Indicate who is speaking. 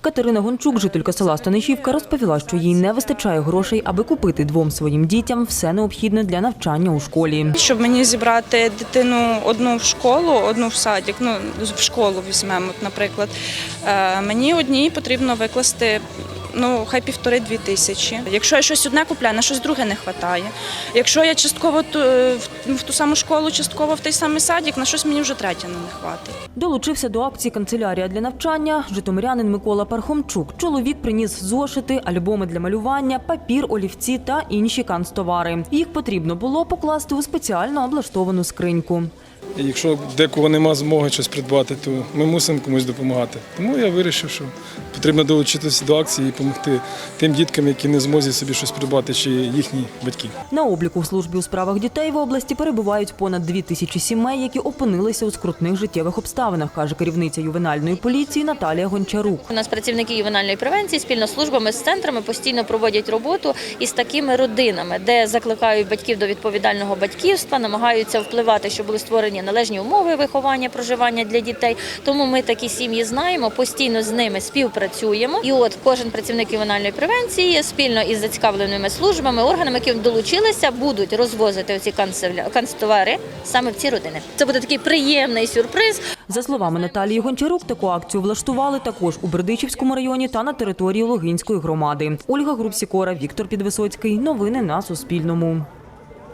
Speaker 1: Катерина Гончук, жителька села Станишівка, розповіла, що їй не вистачає грошей, аби купити двом своїм дітям все необхідне для навчання у школі.
Speaker 2: Щоб мені зібрати дитину одну в школу, одну в садик, ну в школу візьмемо, наприклад. е, Мені одній потрібно викласти. Ну, хай півтори-дві тисячі. Якщо я щось одне купляю, на щось друге не вистачає. Якщо я частково в, в ту саму школу, частково в той самий садик, на щось мені вже третє не хватить.
Speaker 1: Долучився до акції канцелярія для навчання. Житомирянин Микола Пархомчук. Чоловік приніс зошити, альбоми для малювання, папір, олівці та інші канцтовари. Їх потрібно було покласти у спеціально облаштовану скриньку.
Speaker 3: І якщо декого нема змоги щось придбати, то ми мусимо комусь допомагати. Тому я вирішив, що потрібно долучитися до акції і допомогти тим діткам, які не змозі собі щось придбати, чи їхні батьки.
Speaker 1: На обліку в службі у справах дітей в області перебувають понад дві тисячі сімей, які опинилися у скрутних життєвих обставинах, каже керівниця ювенальної поліції Наталія Гончарук.
Speaker 4: У нас працівники ювенальної превенції спільно з службами з центрами постійно проводять роботу із такими родинами, де закликають батьків до відповідального батьківства, намагаються впливати, щоб були створені належні умови виховання, проживання для дітей. Тому ми такі сім'ї знаємо, постійно з ними співпрацюємо. І от кожен працівник ювенальної превенції спільно із зацікавленими службами, органами, які долучилися, будуть розвозити оці канцтовари саме в ці родини. Це буде такий приємний сюрприз.
Speaker 1: За словами Наталії Гончарук, таку акцію влаштували також у Бердичівському районі та на території Логинської громади. Ольга Грубсікора, Віктор Підвисоцький. Новини на Суспільному.